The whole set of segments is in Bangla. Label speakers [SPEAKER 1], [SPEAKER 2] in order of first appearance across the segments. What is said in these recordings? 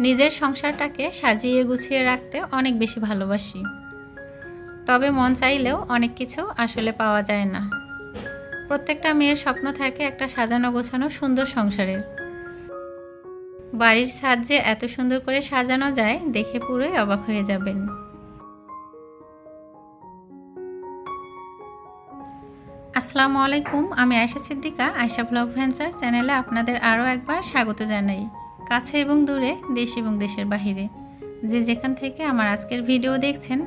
[SPEAKER 1] নিজের সংসারটাকে সাজিয়ে গুছিয়ে রাখতে অনেক বেশি ভালোবাসি। তবে মন চাইলেও অনেক কিছু আসলে পাওয়া যায় না। প্রত্যেকটা মেয়ের স্বপ্ন থাকে একটা সাজানো গোছানো সুন্দর সংসারের। বাড়ির ছাদ যে এত সুন্দর করে সাজানো যায় দেখে পুরোই অবাক হয়ে যাবেন। আসসালামু আলাইকুম, আমি আয়শা সিদ্দিকা, আয়শা ব্লগ ভেঞ্চার চ্যানেলে আপনাদের আরও একবার স্বাগত জানাই। কাছে এবং দূরে, দেশ এবং দেশের বাহিরে। যে যেখান থেকে আমার আজকের ভিডিও দেখছেন,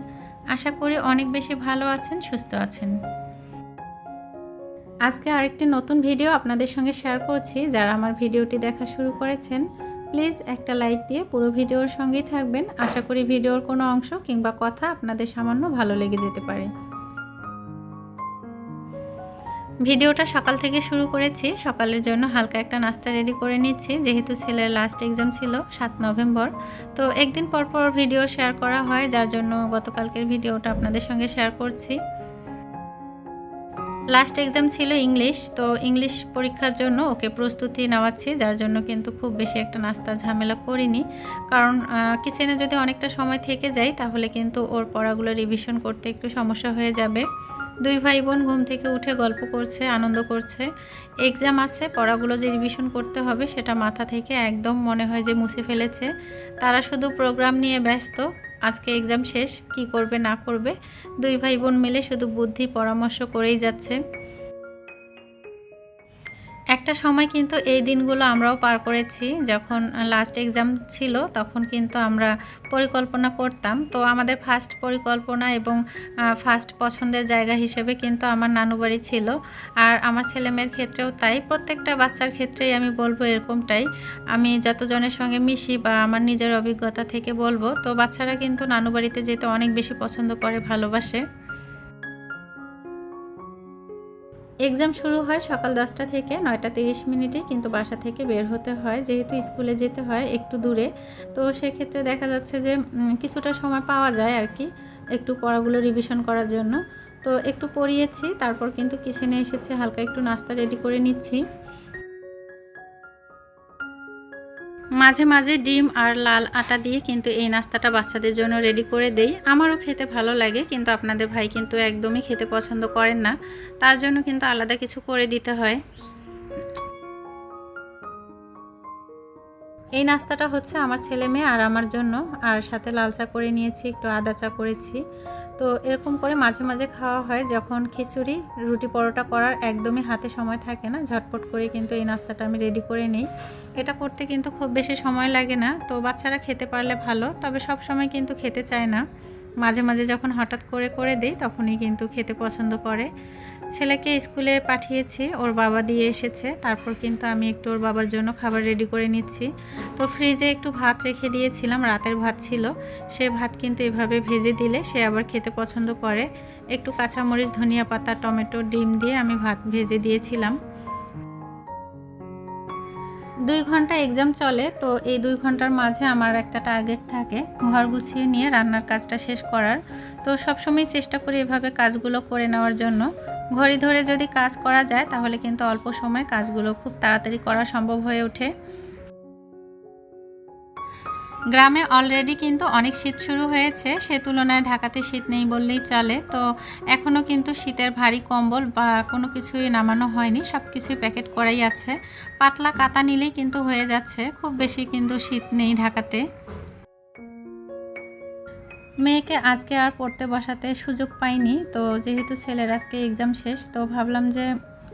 [SPEAKER 1] আশা করি অনেক বেশি ভালো আছেন, সুস্থ আছেন। আজকে আরেকটি নতুন ভিডিও আপনাদের সঙ্গে শেয়ার করছি। যারা আমার ভিডিওটি দেখা শুরু করেছেন প্লিজ একটা লাইক দিয়ে পুরো ভিডিওর সঙ্গেই থাকবেন। আশা করি ভিডিওর কোনো অংশ কিংবা কথা আপনাদের সামান্য ভালো লেগে যেতে পারে। ভিডিওটা সকাল থেকে শুরু করেছি। সকালের জন্য হালকা একটা নাস্তা রেডি করে নিচ্ছি। যেহেতু ছেলের লাস্ট এক্সাম ছিল সাত নভেম্বর। তো একদিন পর পর ভিডিও শেয়ার করা হয়, যার জন্য গতকালকের ভিডিওটা আপনাদের সঙ্গে শেয়ার করছি। লাস্ট এক্সাম ছিল ইংলিশ তো ইংলিশ পরীক্ষার জন্য ওকে প্রস্তুতি নেওয়াচ্ছি, যার জন্য কিন্তু খুব বেশি একটা নাস্তার ঝামেলা করিনি। কারণ কিচেনে যদি অনেকটা সময় থেকে যাই তাহলে কিন্তু ওর পড়াগুলো রিভিশন করতে একটু সমস্যা হয়ে যাবে। দুই ভাই বোন ঘুম থেকে উঠে গল্প করছে, আনন্দ করছে। এক্সাম আছে, পড়াগুলো যে রিভিশন করতে হবে সেটা মাথা থেকে একদম মনে হয় যে মুছে ফেলেছে। তারা শুধু প্রোগ্রাম নিয়ে ব্যস্ত, আজকে এক্সাম শেষ, কি করবে না করবে, দুই ভাই বোন মিলে শুধু বুদ্ধি পরামর্শ করেই যাচ্ছে। একটা সময় কিন্তু এই দিনগুলো আমরাও পার করেছি। যখন লাস্ট এক্সাম ছিল, তখন কিন্তু আমরা পরিকল্পনা করতাম। তো আমাদের ফার্স্ট পরিকল্পনা এবং ফার্স্ট পছন্দের জায়গা হিসেবে কিন্তু আমার নানু বাড়ি ছিল। আর আমার ছেলেমেয়ের ক্ষেত্রেও তাই। প্রত্যেকটা বাচ্চার ক্ষেত্রেই আমি বলব এরকমটাই। আমি যতজনের সঙ্গে মিশি বা আমার নিজের অভিজ্ঞতা থেকে বলব, তো বাচ্চারা কিন্তু নানু বাড়িতে যেতে অনেক বেশি পছন্দ করে, ভালোবাসে। এক্সাম শুরু হয় সকাল দশটা থেকে নয়টা তিরিশ মিনিটে, কিন্তু বাসা থেকে বের হতে হয়। যেহেতু স্কুলে যেতে হয় একটু দূরে, তো সেক্ষেত্রে দেখা যাচ্ছে যে কিছুটা সময় পাওয়া যায় আর কি, একটু পড়াগুলো রিভিশন করার জন্য। তো একটু পড়িয়েছি, তারপর কিন্তু কিচেনে এসেছি, হালকা একটু নাস্তা রেডি করে নিচ্ছি। মাঝে মাঝে ডিম আর লাল আটা দিয়ে কিন্তু এই নাস্তাটা বাচ্চাদের জন্য রেডি করে দেই। আমারও খেতে ভালো লাগে, কিন্তু আপনাদের ভাই কিন্তু একদমই খেতে পছন্দ করেন না। তার জন্য কিন্তু আলাদা কিছু করে দিতে হয়। এই নাস্তাটা হচ্ছে আমার ছেলে মেয়ে আর আমার জন্য। আর সাথে লাল চা করে নিয়েছি, একটু আদা চা করেছি। তো এরকম করে মাঝে মাঝে খাওয়া হয় যখন খিচুড়ি, রুটি পরোটা করার একদমই হাতে সময় থাকে না। ঝটপট করে কিন্তু এই নাস্তাটা আমি রেডি করে নিই। এটা করতে কিন্তু খুব বেশি সময় লাগে না। তো বাচ্চারা খেতে পারলে ভালো, তবে সব সময় কিন্তু খেতে চায় না। মাঝে মাঝে যখন হঠাৎ করে করে দেই, তখনই কিন্তু খেতে পছন্দ করে। ছেলেকে স্কুলে পাঠিয়েছি, ওর বাবা দিয়ে এসেছে। তারপর কিন্তু আমি একটু ওর বাবার জন্য খাবার রেডি করে নিচ্ছি। তো ফ্রিজে একটু ভাত রেখে দিয়েছিলাম, রাতের ভাত ছিল। সে ভাত কিন্তু এভাবে ভেজে দিলে সে আবার খেতে পছন্দ করে। একটু কাঁচামরিচ, ধনিয়া পাতা, টমেটো, ডিম দিয়ে আমি ভাত ভেজে দিয়েছিলাম। দুই ঘণ্টা এক্সাম চলে, তো এই দুই ঘণ্টার মাঝে আমার একটা টার্গেট থাকে, ঘর গুছিয়ে নিয়ে রান্নার কাজটা শেষ করার। তো সবসময় চেষ্টা করি এভাবে কাজগুলো করে নেওয়ার জন্য। ঘড়ি ধরে যদি কাজ করা যায়, তাহলে কিন্তু অল্প সময় কাজগুলো খুব তাড়াতাড়ি করা সম্ভব হয়ে ওঠে। গ্রামে অলরেডি কিন্তু অনেক শীত শুরু হয়েছে। সে তুলনায় ঢাকাতে শীত নেই বললেই চলে। তো এখনও কিন্তু শীতের ভারী কম্বল বা কোনো কিছুই নামানো হয়নি। সব কিছুই প্যাকেট করাই আছে। পাতলা কাতা নিলেই কিন্তু হয়ে যাচ্ছে। খুব বেশি কিন্তু শীত নেই ঢাকাতে। মেয়েকে আজকে আর পড়তে বসাতে সুযোগ পাইনি। তো যেহেতু ছেলের আজকে এক্সাম শেষ, তো ভাবলাম যে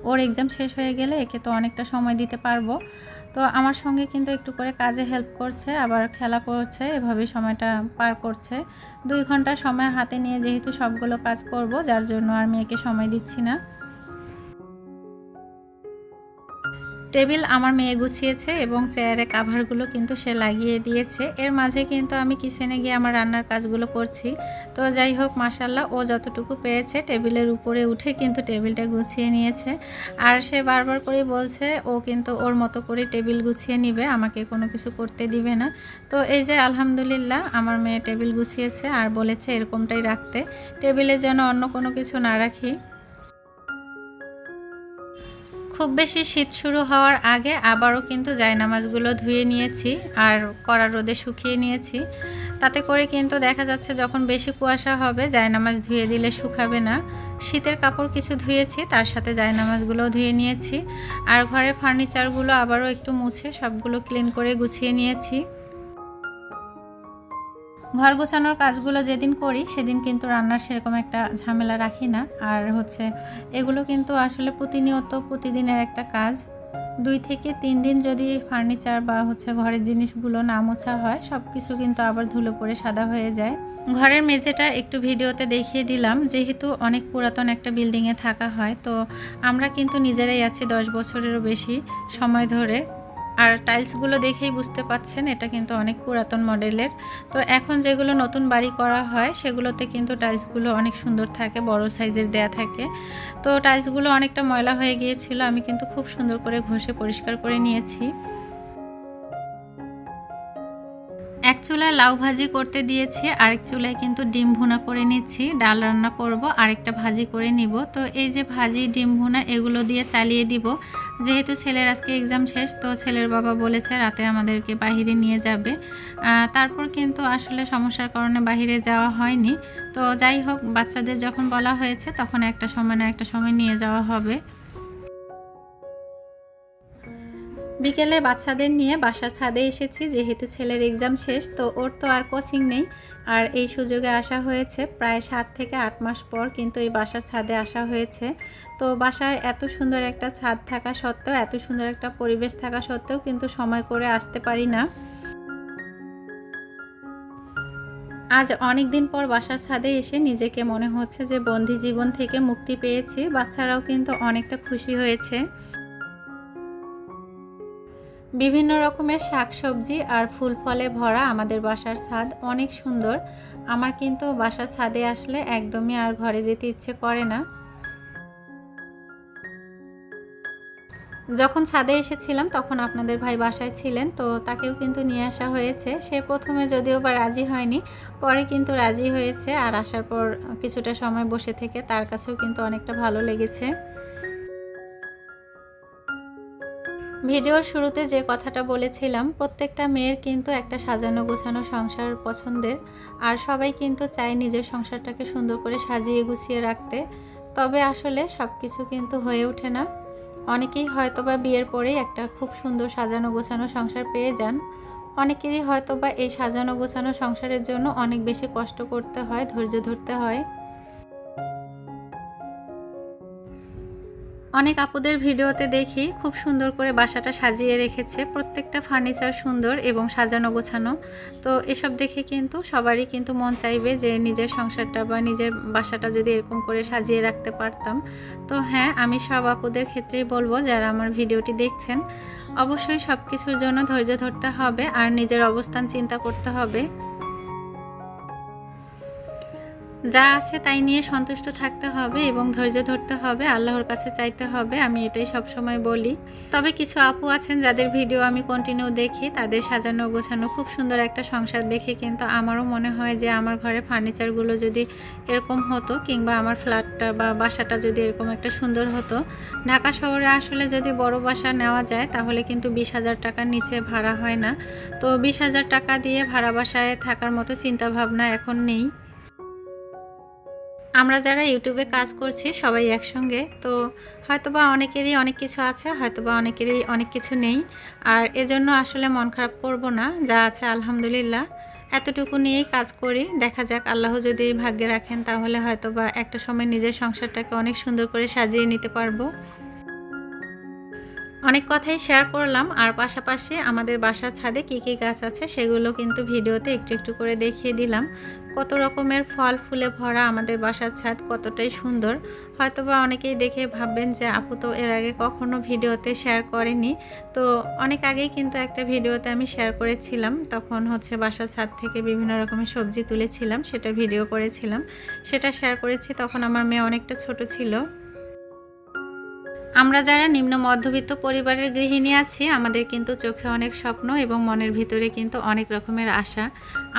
[SPEAKER 1] ওর এক্সাম শেষ হয়ে গেলে একে তো অনেকটা সময় দিতে পারব। তো আমার সঙ্গে কিন্তু একটু করে কাজে হেল্প করছে, আবার খেলা করছে এভাবে সময়টা পার করছে। দুই ঘণ্টা সময় হাতে নিয়ে যেহেতু সবগুলো কাজ করব, যার জন্য আর মেয়েকে সময় দিচ্ছি না। টেবিল আমার মেয়ে গুছিয়েছে এবং চেয়ারে কাভারগুলো কিন্তু সে লাগিয়ে দিয়েছে। এর মাঝে কিন্তু আমি কিচেনে গিয়ে আমার রান্নার কাজগুলো করছি। তো যাই হোক মাসাল্লাহ ও যতটুকু পেরেছে টেবিলের উপরে উঠে কিন্তু টেবিলটা গুছিয়ে নিয়েছে। আর সে বারবার করে বলছে, ও কিন্তু ওর মতো করে টেবিল গুছিয়ে নিবে, আমাকে কোনো কিছু করতে দিবে না। তো এই যে আলহামদুলিল্লাহ, আমার মেয়ে টেবিল গুছিয়েছে আর বলেছে এরকমটাই রাখতে। টেবিলে যেন অন্য কোনো কিছু না রাখি। খুব বেশি শীত শুরু হওয়ার আগে আবারও কিন্তু জায়নামাজগুলো ধুয়ে নিয়েছি আর কড়া রোদে শুকিয়ে নিয়েছি। তাতে করে কিন্তু দেখা যাচ্ছে যখন বেশি কুয়াশা হবে, জায়নামাজ ধুয়ে দিলে শুকাবে না। শীতের কাপড় কিছু ধুয়েছি, তার সাথে জায়নামাজগুলোও ধুয়ে নিয়েছি। আর ঘরের ফার্নিচারগুলো আবারও একটু মুছে সবগুলো ক্লিন করে গুছিয়ে নিয়েছি। ঘর গোছানোর কাজগুলো যেদিন করি, সেদিন কিন্তু রান্নার সেরকম একটা ঝামেলা রাখি না। আর হচ্ছে, এগুলো কিন্তু আসলে প্রতিনিয়ত প্রতিদিনের একটা কাজ। দুই থেকে তিন দিন যদি ফার্নিচার বা হচ্ছে ঘরের জিনিসগুলো না মোছা হয় সব কিছু কিন্তু আবার ধুলো পড়ে সাদা হয়ে যায়। ঘরের মেঝেটা একটু ভিডিওতে দেখিয়ে দিলাম, যেহেতু অনেক পুরাতন একটা বিল্ডিংয়ে থাকা হয়, তো আমরা কিন্তু নিজেরাই আছি দশ বছরেরও বেশি সময় ধরে। আর টাইলসগুলো দেখেই বুঝতে পাচ্ছেন, এটা কিন্তু অনেক পুরাতন মডেলের। তো এখন যেগুলো নতুন বাড়ি করা হয়, সেগুলোতে কিন্তু টাইলসগুলো অনেক সুন্দর থাকে, বড় সাইজের দেয়া থাকে। তো টাইলসগুলো অনেকটা ময়লা হয়ে গিয়েছিল, আমি কিন্তু খুব সুন্দর করে ঘষে পরিষ্কার করে নিয়েছি। এক চুলায় লাউ ভাজি করতে দিয়েছি, আরেক চুলায় কিন্তু ডিম ভুনা করে নিচ্ছি। ডাল রান্না করব, আরেকটা ভাজি করে নিব। তো এই যে ভাজি, ডিম ভুনা, এগুলো দিয়ে চালিয়ে দিব। যেহেতু ছেলের আজকে এক্সাম শেষ, তো ছেলের বাবা বলেছে রাতে আমাদেরকে বাহিরে নিয়ে যাবে। তারপর কিন্তু আসলে সমস্যার কারণে বাহিরে যাওয়া হয়নি। তো যাই হোক, বাচ্চাদের যখন বলা হয়েছে, তখন একটা সময় না একটা সময় নিয়ে যাওয়া হবে। বিকেলে বাচ্চাদের নিয়ে বাসার ছাদে এসেছি, যেহেতু ছেলের এক্সাম শেষ, তো ওর তো আর কোচিং নেই। আর এই সুযোগে আসা হয়েছে প্রায় সাত থেকে আট মাস পর, কিন্তু এই বাসার ছাদে আসা হয়েছে। তো বাসায় এত সুন্দর একটা ছাদ থাকা সত্ত্বেও, এত সুন্দর একটা পরিবেশ থাকা সত্ত্বেও কিন্তু সময় করে আসতে পারি না। আজ অনেক দিন পর বাসার ছাদে এসে নিজেকে মনে হচ্ছে যে বন্দি জীবন থেকে মুক্তি পেয়েছি। বাচ্চারাও কিন্তু অনেকটা খুশি হয়েছে। বিভিন্ন রকমের শাকসবজি আর ফুল ফলে ভরা আমাদের বাসার ছাদ অনেক সুন্দর। আমার কিন্তু বাসার ছাদে আসলে একদমই আর ঘরে যেতে ইচ্ছে করে না। যখন ছাদে এসেছিলাম তখন আপনাদের ভাই বাসায় ছিলেন, তো তাকেও কিন্তু নিয়ে আসা হয়েছে। সে প্রথমে যদিও বা রাজি হয়নি, পরে কিন্তু রাজি হয়েছে আর আসার পর কিছুটা সময় বসে থেকে তার কাছেও কিন্তু অনেকটা ভালো লেগেছে। ভিডিওর শুরুতে যে কথাটা বলেছিলাম, প্রত্যেকটা মেয়ের কিন্তু একটা সাজানো গোছানো সংসার পছন্দের, আর সবাই কিন্তু চায় নিজের সংসারটাকে সুন্দর করে সাজিয়ে গুছিয়ে রাখতে। তবে আসলে সব কিছু কিন্তু হয়ে ওঠে না। অনেকেই হয়তো বা বিয়ের পরেই একটা খুব সুন্দর সাজানো গোছানো সংসার পেয়ে যান। অনেকেরই হয়তো বা এই সাজানো গোছানো সংসারের জন্য অনেক বেশি কষ্ট করতে হয়, ধৈর্য ধরতে হয়। অনেক আপুদের ভিডিওতে দেখি খুব সুন্দর করে বাসাটা সাজিয়ে রেখেছে। প্রত্যেকটা ফার্নিচার সুন্দর এবং সাজানো গোছানো। তো এসব দেখে কিন্তু সবারই কিন্তু মন চাইবে যে নিজের সংসারটা বা নিজের বাসাটা যদি এরকম করে সাজিয়ে রাখতে পারতাম। তো হ্যাঁ আমি সব আপুদের ক্ষেত্রেই বলব যারা আমার ভিডিওটি দেখছেন, অবশ্যই সব কিছুর জন্য ধৈর্য ধরতে হবে আর নিজের অবস্থান চিন্তা করতে হবে। যা আছে তাই নিয়ে সন্তুষ্ট থাকতে হবে এবং ধৈর্য ধরতে হবে, আল্লাহর কাছে চাইতে হবে, আমি এটাই সব সময় বলি। তবে কিছু আপু আছেন যাদের ভিডিও আমি কন্টিনিউ দেখি, তাদের সাজানো গোছানো খুব সুন্দর একটা সংসার দেখে কিন্তু আমারও মনে হয় যে আমার ঘরে ফার্নিচারগুলো যদি এরকম হতো কিংবা আমার ফ্ল্যাটটা বা বাসাটা যদি এরকম একটা সুন্দর হতো, ঢাকা শহরে আসলে যদি বড় বাসা নেওয়া যায়, তাহলে কিন্তু বিশ হাজার টাকার নিচে ভাড়া হয় না। তো বিশ হাজার টাকা দিয়ে ভাড়া বাসায় থাকার মতো চিন্তা ভাবনা এখন নেই। আমরা যারা ইউটিউবে কাজ করছি সবাই একসঙ্গে, তো হয়তোবা অনেকেরই অনেক কিছু আছে, হয়তোবা অনেকেরই অনেক কিছু নেই। আর এজন্য আসলে মন খারাপ করব না, যা আছে আলহামদুলিল্লাহ। এতটুকু নিয়েই কাজ করি, দেখা যাক আল্লাহ যদি ভাগ্যে রাখেন তাহলে হয়তোবা একটা সময় নিজের সংসারটাকে অনেক সুন্দর করে সাজিয়ে নিতে পারব। অনেক কথাই শেয়ার করলাম, আর পাশাপাশি আমাদের বাসার ছাদে কী কী গাছ আছে সেগুলো কিন্তু ভিডিওতে একটু একটু করে দেখিয়ে দিলাম। কত রকমের ফল, ফুলে ভরা আমাদের বাসার ছাদ কতটাই সুন্দর। হয়তোবা অনেকেই দেখে ভাববেন যে আপু তো এর আগে কখনো ভিডিওতে শেয়ার করেনি। তো অনেক আগেই কিন্তু একটা ভিডিওতে আমি শেয়ার করেছিলাম, তখন হচ্ছে বাসার ছাদ থেকে বিভিন্ন রকমের সবজি তুলেছিলাম, সেটা ভিডিও করেছিলাম। সেটা শেয়ার করেছি, তখন আমার মেয়ে অনেকটা ছোট ছিল। আমরা যারা নিম্ন মধ্যবিত্ত পরিবারের গৃহিণী আছি, আমাদের কিন্তু চোখে অনেক স্বপ্ন এবং মনের ভিতরে কিন্তু অনেক রকমের আশা।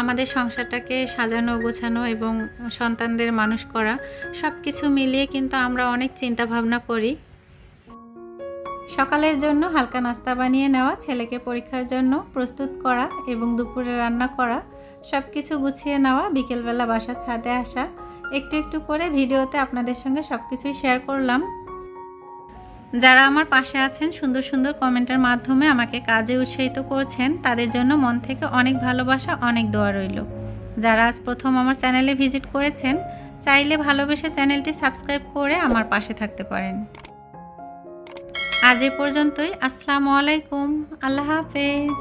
[SPEAKER 1] আমাদের সংসারটাকে সাজানো, গোছানো এবং সন্তানদের মানুষ করা সব কিছু মিলিয়ে কিন্তু আমরা অনেক চিন্তা ভাবনা করি। সকালের জন্য হালকা নাস্তা বানিয়ে নেওয়া, ছেলেকে পরীক্ষার জন্য প্রস্তুত করা এবং দুপুরে রান্না করা সব কিছু গুছিয়ে নেওয়া, বিকেলবেলা বাসা ছাদে আসা, একটু একটু করে ভিডিওতে আপনাদের সঙ্গে সব কিছুই শেয়ার করলাম। যারা আমার পাশে আছেন, সুন্দর সুন্দর কমেন্টের মাধ্যমে আমাকে কাজে উৎসাহিত করছেন, তাদের জন্য মন থেকে অনেক ভালোবাসা, অনেক দোয়া রইল। যারা আজ প্রথম আমার চ্যানেলে ভিজিট করেছেন, চাইলে ভালোবেসে চ্যানেলটি সাবস্ক্রাইব করে আমার পাশে থাকতে পারেন। আজ এ পর্যন্তই, আসসালামু আলাইকুম, আল্লাহ হাফেজ।